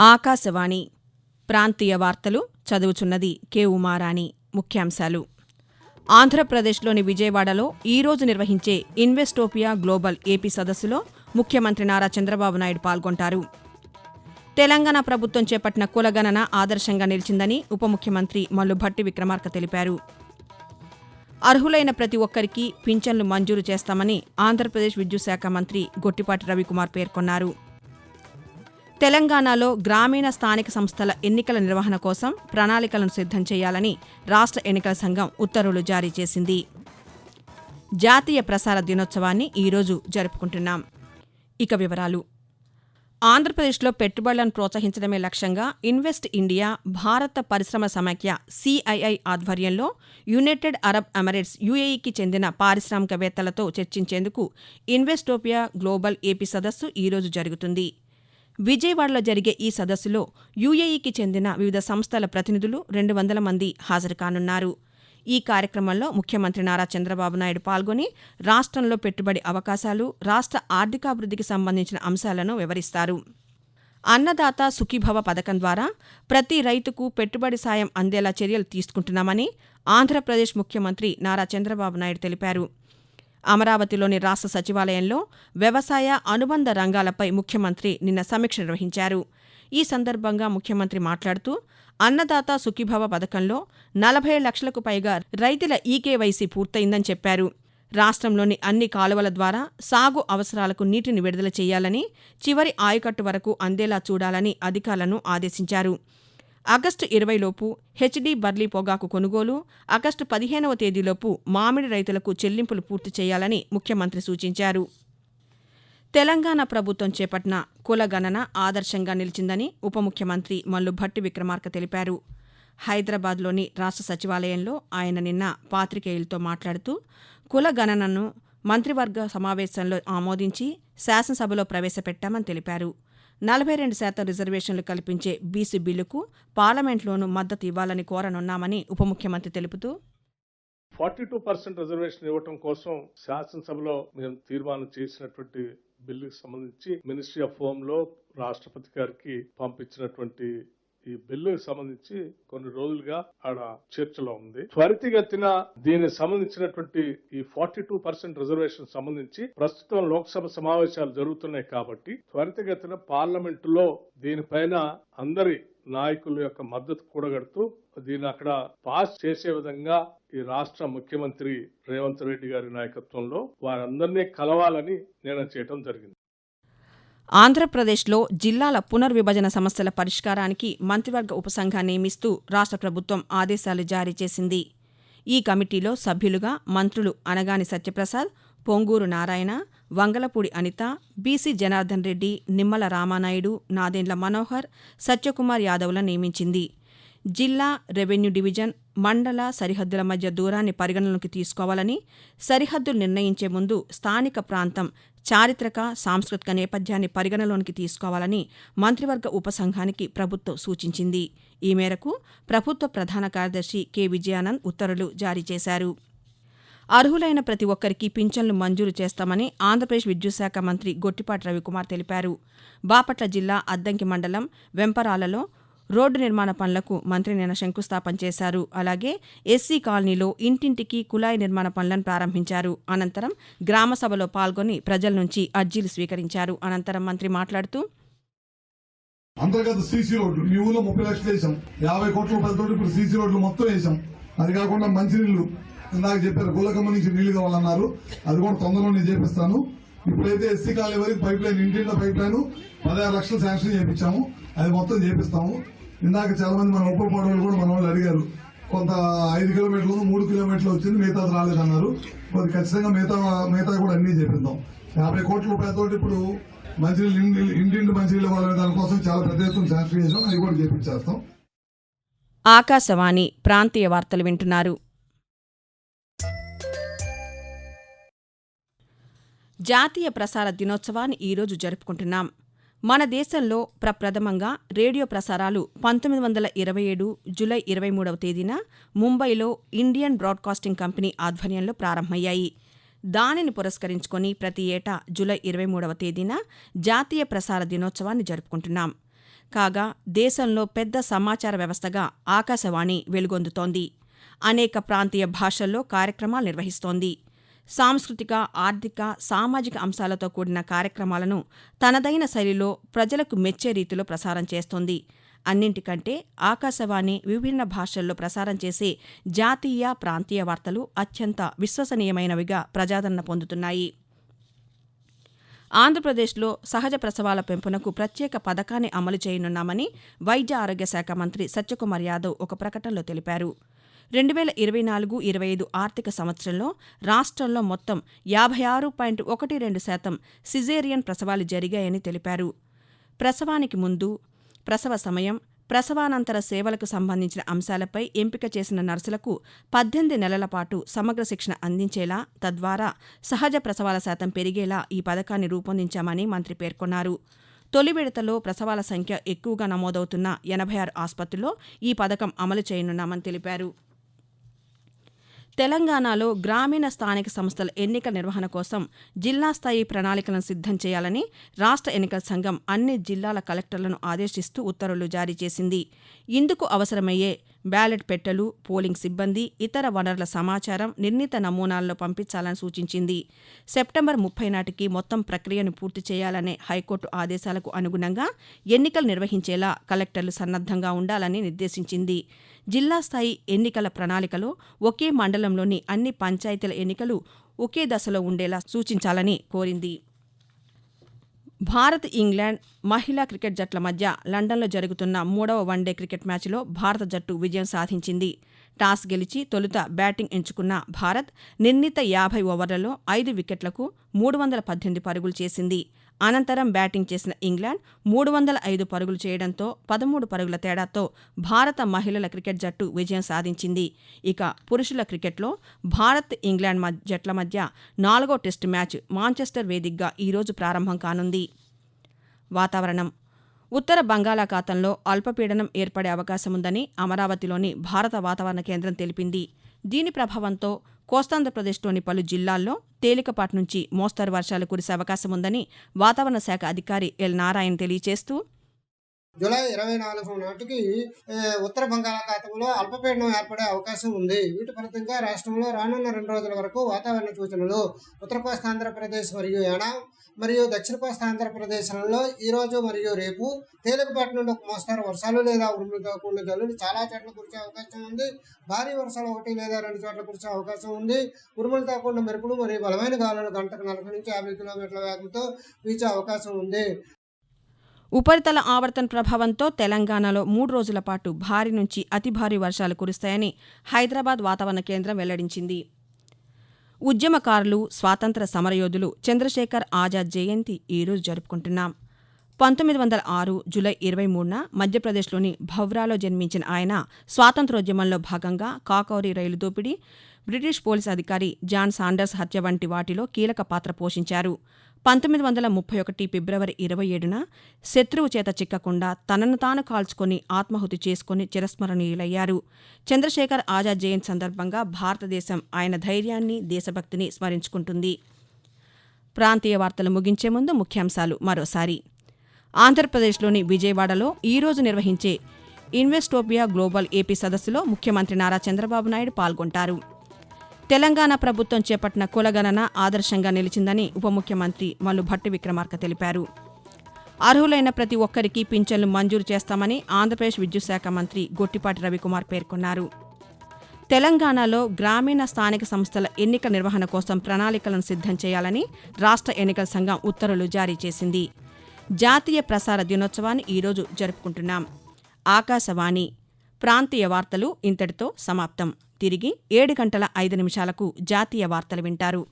ఆకాశవాణి ప్రాంతీయ వార్తలు చదువుచున్నది కె ఉమారాణి. ముఖ్యాంశాలు. ఆంధ్రప్రదేశ్లోని విజయవాడలో ఈరోజు నిర్వహించే ఇన్వెస్టోపియా గ్లోబల్ ఏపీ సదస్సులో ముఖ్యమంత్రి నారా చంద్రబాబు నాయుడు పాల్గొంటారు. తెలంగాణ ప్రభుత్వం చేపట్టిన కులగణన ఆదర్శంగా నిలిచిందని ఉప ముఖ్యమంత్రి మల్లుభట్టి విక్రమార్క తెలిపారు. అర్హులైన ప్రతి ఒక్కరికి పింఛన్లు మంజూరు చేస్తామని ఆంధ్రప్రదేశ్ విద్యుత్ శాఖ మంత్రి గొట్టిపాటి రవికుమార్ పేర్కొన్నారు. తెలంగాణలో గ్రామీణ స్థానిక సంస్థల ఎన్నికల నిర్వహణ కోసం ప్రణాళికలను సిద్ధం చేయాలని రాష్ట్ర ఎన్నికల సంఘం ఉత్తర్వులు జారీ చేసింది. జాతీయ ప్రసార దినోత్సవాన్ని ఈరోజు జరుపుకుంటున్నాం. ఇక వివరాలు. ఆంధ్రప్రదేశ్లో పెట్టుబడులను ప్రోత్సహించడమే లక్ష్యంగా ఇన్వెస్ట్ ఇండియా భారత పరిశ్రమ సమాఖ్య సిఐఐ ఆధ్వర్యంలో యునైటెడ్ అరబ్ ఎమిరేట్స్ యుఏఈకి చెందిన పారిశ్రామికవేత్తలతో చర్చించేందుకు ఇన్వెస్టోపియా గ్లోబల్ ఏపీ సదస్సు ఈరోజు జరుగుతుంది. విజయవాడలో జరిగే ఈ సదస్సులో యుఏఈకి చెందిన వివిధ సంస్థల ప్రతినిధులు రెండు వందల మంది హాజరు కానున్నారు. ఈ కార్యక్రమంలో ముఖ్యమంత్రి నారా చంద్రబాబు నాయుడు పాల్గొని రాష్ట్రంలో పెట్టుబడి అవకాశాలు రాష్ట్ర ఆర్థికాభివృద్ధికి సంబంధించిన అంశాలను వివరిస్తారు. అన్నదాత సుఖీభవ పథకం ద్వారా ప్రతి రైతుకు పెట్టుబడి సాయం అందేలా చర్యలు తీసుకుంటున్నామని ఆంధ్రప్రదేశ్ ముఖ్యమంత్రి నారా చంద్రబాబు నాయుడు తెలిపారు. అమరావతిలోని రాష్ట్ర సచివాలయంలో వ్యవసాయ అనుబంధ రంగాలపై ముఖ్యమంత్రి నిన్న సమీక్ష నిర్వహించారు. ఈ సందర్భంగా ముఖ్యమంత్రి మాట్లాడుతూ అన్నదాత సుఖీభవ పథకంలో నలభై లక్షలకు పైగా రైతుల ఈకేవైసీ పూర్తయిందని చెప్పారు. రాష్ట్రంలోని అన్ని కాలువల ద్వారా సాగు అవసరాలకు నీటిని విడుదల చేయాలని చివరి ఆయకట్టు వరకు అందేలా చూడాలని అధికారులను ఆదేశించారు. ఆగస్టు ఇరవైలోపు హెచ్డీ బర్లీ పొగాకు కొనుగోలు ఆగస్టు పదిహేనవ తేదీలోపు మామిడి రైతులకు చెల్లింపులు పూర్తి చేయాలని ముఖ్యమంత్రి సూచించారు. తెలంగాణ ప్రభుత్వం చేపట్టిన కులగణన ఆదర్శంగా నిలిచిందని ఉప ముఖ్యమంత్రి మల్లు భట్టి విక్రమార్క తెలిపారు. హైదరాబాద్లోని రాష్ట్ర సచివాలయంలో ఆయన నిన్న పాతికేయులతో మాట్లాడుతూ కులగణనను మంత్రివర్గ సమావేశంలో ఆమోదించి శాసనసభలో ప్రవేశపెట్టామని తెలిపారు. నలభై రెండు శాతం రిజర్వేషన్లు కల్పించే బీసీ బిల్లుకు పార్లమెంట్లోనూ మద్దతు ఇవ్వాలని కోరనున్నామని ఉప ముఖ్యమంత్రి తెలుపుతూ ఫార్టీ టూ పర్సెంట్ రిజర్వేషన్ ఇవ్వటం కోసం శాసనసభలో మేము తీర్మానం చేసినటువంటి బిల్లుకి సంబంధించి మినిస్ట్రీ ఆఫ్ హోమ్లో రాష్ట్రపతి గారికి పంపించినటువంటి ఈ బిల్లు సంబంధించి కొన్ని రోజులుగా ఆడ చర్చలో ఉంది. త్వరితగతిన దీనికి సంబంధించినటువంటి ఈ ఫార్టీ టూ పర్సెంట్ రిజర్వేషన్ సంబంధించి ప్రస్తుతం లోక్సభ సమావేశాలు జరుగుతున్నాయి కాబట్టి త్వరితగతిన పార్లమెంట్లో దీనిపైన అందరి నాయకుల యొక్క మద్దతు కూడగడుతూ దీన్ని అక్కడ పాస్ చేసే విధంగా ఈ రాష్ట్ర ముఖ్యమంత్రి రేవంత్ రెడ్డి గారి నాయకత్వంలో వారందరినీ కలవాలని నిర్ణయం చేయడం జరిగింది. ఆంధ్రప్రదేశ్లో జిల్లాల పునర్విభజన సమస్యల పరిష్కారానికి మంత్రివర్గ ఉపసంఘాన్ని నియమిస్తూ రాష్ట్ర ప్రభుత్వం ఆదేశాలు జారీ చేసింది. ఈ కమిటీలో సభ్యులుగా మంత్రులు అనగాని సత్యప్రసాద్ పొంగూరు నారాయణ వంగలపూడి అనిత బీసీ జనార్దన్ రెడ్డి నిమ్మల రామానాయుడు నాదెండ్ల మనోహర్ సత్యకుమార్ యాదవ్లను నియమించింది. జిల్లా రెవెన్యూ డివిజన్ మండల సరిహద్దుల మధ్య దూరాన్ని పరిగణనలోకి తీసుకోవాలని సరిహద్దులు నిర్ణయించే ముందు స్థానిక ప్రాంతం చారిత్రక సాంస్కృతిక నేపథ్యాన్ని పరిగణలోనికి తీసుకోవాలని మంత్రివర్గ ఉపసంఘానికి ప్రభుత్వం సూచించింది. ఈ మేరకు ప్రభుత్వ ప్రధాన కార్యదర్శి కె. విజయానంద్ ఉత్తర్వులు జారీ చేశారు. అర్హులైన ప్రతి ఒక్కరికి పింఛన్లు మంజూరు చేస్తామని ఆంధ్రప్రదేశ్ విద్యుత్ శాఖ మంత్రి గొట్టిపాటి రవికుమార్ తెలిపారు. బాపట్ల జిల్లా అద్దంకి మండలం వెంపరాలలో రోడ్డు నిర్మాణ పనులకు మంత్రి నిన్న శంకుస్థాపన చేశారు. అలాగే ఎస్సీ కాలనీలో ఇంటింటికి కుళాయి నిర్మాణ పనులను ప్రారంభించారు. అనంతరం గ్రామ సభలో పాల్గొని ప్రజల నుంచి అర్జీలు స్వీకరించారు. అనంతరం మంత్రి మాట్లాడుతూ అంతర్గత సీసీ రోడ్లు ఈ ఊళ్ళో ముప్పై లక్షలు వేసాం. యాభై కోట్ల రూపాయలతో ఇప్పుడు సీసీ రోడ్లు మొత్తం వేసాం. అది కాకుండా మంచినీళ్ళు ఇందాక చెప్పారు గులకమ్మ నుంచి నీళ్ళు కావాలన్నారు. అది కూడా తొందరలోనే చేపిస్తాను. ఇప్పుడైతే ఎస్సీ కాలేజ్ వరకు పైప్ లైన్ ఇంటింటి పైప్ లైన్ పదహారు లక్షలు శాంక్షన్ చేయించాము. అది మొత్తం చేపిస్తాము. ఇందాక చాలా మంది మన ఉప పడవలు కూడా మన వాళ్ళు అడిగారు కొంత ఐదు కిలోమీటర్లు మూడు కిలోమీటర్లు వచ్చింది మిగతాది రాలేదన్నారు. మరి ఖచ్చితంగా మిగతా మిగతా కూడా అన్ని చేపిద్దాం యాభై కోట్ల రూపాయలతో ఇప్పుడు మంచినీళ్ళు ఇంటింటి మంచినీళ్ళు ఇవ్వాలనే దానికోసం చాలా పెద్ద ఎత్తున శాంక్షన్ చేసాం అది కూడా చేపించేస్తాం. ఆకాశవాణి ప్రాంతీయ వార్తలు వింటున్నారు. జాతీయ ప్రసార దినోత్సవాన్ని ఈరోజు జరుపుకుంటున్నాం. మన దేశంలో ప్రప్రథమంగా రేడియో ప్రసారాలు పంతొమ్మిది వందల ఇరవై ఏడు జులై ఇరవై మూడవ తేదీన ముంబైలో ఇండియన్ బ్రాడ్కాస్టింగ్ కంపెనీ ఆధ్వర్యంలో ప్రారంభమయ్యాయి. దానిని పురస్కరించుకొని ప్రతి ఏటా జులై ఇరవై మూడవ తేదీన జాతీయ ప్రసార దినోత్సవాన్ని జరుపుకుంటున్నాం. కాగా దేశంలో పెద్ద సమాచార వ్యవస్థగా ఆకాశవాణి వెలుగొందుతోంది. అనేక ప్రాంతీయ భాషల్లో కార్యక్రమాలు నిర్వహిస్తోంది. సాంస్కృతిక ఆర్థిక సామాజిక అంశాలతో కూడిన కార్యక్రమాలను తనదైన శైలిలో ప్రజలకు మెచ్చే రీతిలో ప్రసారం చేస్తోంది. అన్నింటికంటే ఆకాశవాణి విభిన్న భాషల్లో ప్రసారం చేసే జాతీయ ప్రాంతీయ వార్తలు అత్యంత విశ్వసనీయమైనవిగా ప్రజాదరణ పొందుతున్నాయి. ఆంధ్రప్రదేశ్లో సహజ ప్రసవాల పెంపునకు ప్రత్యేక పథకాన్ని అమలు చేయనున్నామని వైద్య ఆరోగ్య శాఖ మంత్రి సత్యకుమార్ యాదవ్ ఒక ప్రకటనలో తెలిపారు. రెండు వేల ఇరవై నాలుగు ఇరవై ఐదు ఆర్థిక సంవత్సరంలో రాష్ట్రంలో మొత్తం యాభై ఆరు పాయింట్ ఒకటి రెండు శాతం సిజేరియన్ ప్రసవాలు జరిగాయని తెలిపారు. ప్రసవానికి ముందు ప్రసవ సమయం ప్రసవానంతర సేవలకు సంబంధించిన అంశాలపై ఎంపిక చేసిన నర్సులకు పద్దెనిమిది నెలల పాటు సమగ్ర శిక్షణ అందించేలా తద్వారా సహజ ప్రసవాల శాతం పెరిగేలా ఈ పథకాన్ని రూపొందించామని మంత్రి పేర్కొన్నారు. తొలి విడతలో ప్రసవాల సంఖ్య ఎక్కువగా నమోదవుతున్న ఎనభై ఆరు ఆసుపత్రుల్లో ఈ పథకం అమలు చేయనున్నామని తెలిపారు. తెలంగాణలో గ్రామీణ స్థానిక సంస్థల ఎన్నికల నిర్వహణ కోసం జిల్లా స్థాయి ప్రణాళికలను సిద్ధం చేయాలని రాష్ట్ర ఎన్నికల సంఘం అన్ని జిల్లాల కలెక్టర్లను ఆదేశిస్తూ ఉత్తర్వులు జారీ చేసింది. ఇందుకు అవసరమయ్యే బ్యాలెట్ పెట్టెలు పోలింగ్ సిబ్బంది ఇతర వనరుల సమాచారం నిర్ణీత నమూనాల్లో పంపించాలని సూచించింది. సెప్టెంబర్ ముప్పై నాటికి మొత్తం ప్రక్రియను పూర్తి చేయాలనే హైకోర్టు ఆదేశాలకు అనుగుణంగా ఎన్నికలు నిర్వహించేలా కలెక్టర్లు సన్నద్ధంగా ఉండాలని నిర్దేశించింది. జిల్లా స్థాయి ఎన్నికల ప్రణాళికలో ఒకే మండలంలోని అన్ని పంచాయతీల ఎన్నికలు ఒకే దశలో ఉండేలా సూచించాలని కోరింది. భారత్ ఇంగ్లాండ్ మహిళా క్రికెట్ జట్ల మధ్య లండన్లో జరుగుతున్న మూడవ వన్డే క్రికెట్ మ్యాచ్లో భారత జట్టు విజయం సాధించింది. టాస్ గెలిచి తొలుత బ్యాటింగ్ ఎంచుకున్న భారత్ నిర్ణీత యాభై ఓవర్లలో ఐదు వికెట్లకు మూడు వందల పద్దెనిమిది పరుగులు చేసింది. అనంతరం బ్యాటింగ్ చేసిన ఇంగ్లాండ్ మూడు వందల ఐదు పరుగులు చేయడంతో పదమూడు పరుగుల తేడాతో భారత మహిళల క్రికెట్ జట్టు విజయం సాధించింది. ఇక పురుషుల క్రికెట్లో భారత్ ఇంగ్లాండ్ జట్ల మధ్య నాలుగో టెస్టు మ్యాచ్ మాంచెస్టర్ వేదికగా ఈరోజు ప్రారంభం కానుంది. వాతావరణం. ఉత్తర బంగాళాఖాతంలో అల్పపీడనం ఏర్పడే అవకాశముందని అమరావతిలోని భారత వాతావరణ కేంద్రం తెలిపింది. దీని ప్రభావంతో కోస్తాంధ్రప్రదేశ్లోని పలు జిల్లాల్లో తేలికపాటి నుంచి మోస్తరు వర్షాలు కురిసే అవకాశముందని వాతావరణ శాఖ అధికారి ఎల్ నారాయణ తెలియజేస్తూ జూలై ఇరవై నాలుగు నాటికి ఉత్తర బంగాళాఖాతంలో అల్పపీడనం ఏర్పడే అవకాశం ఉంది. వీటి ఫలితంగా రాష్ట్రంలో రానున్న రెండు రోజుల వరకు వాతావరణ సూచనలు ఉత్తర కోస్తాంధ్రప్రదేశ్ మరియు యానాం మరియు దక్షిణ కోస్తాంధ్రప్రదేశ్లలో ఈ రోజు మరియు రేపు తేలికపాటి నుండి ఒక మోస్తారు వర్షాలు లేదా ఉరుములతో కూడిన జల్లులు చాలా చోట్ల కురిసే అవకాశం ఉంది. భారీ వర్షాలు ఒకటి లేదా రెండు చోట్ల కురిసే అవకాశం ఉంది. ఉరుములతో కూడిన మెరుపులు మరియు బలమైన గాలులు గంటకు నలభై నుంచి యాభై కిలోమీటర్ల వేగంతో వీచే అవకాశం ఉంది. ఉపరితల ఆవర్తన ప్రభావంతో తెలంగాణలో మూడు రోజుల పాటు భారీ నుంచి అతి భారీ వర్షాలు కురుస్తాయని హైదరాబాద్ వాతావరణ కేంద్రం వెల్లడించింది. ఉద్యమకారులు స్వాతంత్ర సమరయోధులు చంద్రశేఖర్ ఆజాద్ జయంతి ఈరోజు జరుపుకుంటున్నాం. పంతొమ్మిది వందల ఆరు జులై ఇరవై మూడున మధ్యప్రదేశ్లోని భవ్రాలో జన్మించిన ఆయన స్వాతంత్రోద్యమంలో భాగంగా కాకౌరి రైలు దోపిడీ బ్రిటిష్ పోలీస్ అధికారి జాన్ సాండర్స్ హత్య వంటి వాటిలో కీలక పాత్ర పోషించారు. పంతొమ్మిది వందల ముప్పై ఒకటి ఫిబ్రవరి ఇరవై ఏడున శత్రువు చేత చిక్కకుండా తనను తాను కాల్చుకొని ఆత్మాహుతి చేసుకుని చిరస్మరణీయులయ్యారు. చంద్రశేఖర్ ఆజాద్ జయంతి సందర్భంగా భారతదేశం ఆయన ధైర్యాన్ని దేశభక్తిని స్మరించుకుంటుంది. ప్రాంతీయ వార్తలు ముగించే ముందు ముఖ్యాంశాలు మరోసారి. ఆంధ్రప్రదేశ్లోని విజయవాడలో ఈరోజు నిర్వహించే ఇన్వెస్టోపియా గ్లోబల్ ఏపీ సదస్సులో ముఖ్యమంత్రి నారా చంద్రబాబు నాయుడు పాల్గొంటారు. తెలంగాణ ప్రభుత్వం చేపట్టిన కులగణన ఆదర్శంగా నిలిచిందని ఉప ముఖ్యమంత్రి మల్లు భట్టి విక్రమార్క తెలిపారు. అర్హులైన ప్రతి ఒక్కరికి పింఛన్లు మంజూరు చేస్తామని ఆంధ్రప్రదేశ్ విద్యుత్ శాఖ మంత్రి గొట్టిపాటి రవికుమార్ పేర్కొన్నారు. తెలంగాణలో గ్రామీణ స్థానిక సంస్థల ఎన్నికల నిర్వహణ కోసం ప్రణాళికలను సిద్ధం చేయాలని రాష్ట్ర ఎన్నికల సంఘం ఉత్తర్వులు జారీ చేసింది. జాతీయ ప్రసార దినోత్సవాన్ని ఈరోజు జరుపుకుంటున్నాం. ఆకాశవాణి ప్రాంతీయ వార్తలు ఇంతటితో సమాప్తం. తిరిగి ఏడు గంటల ఐదు నిమిషాలకు జాతీయ వార్తలు వింటారు.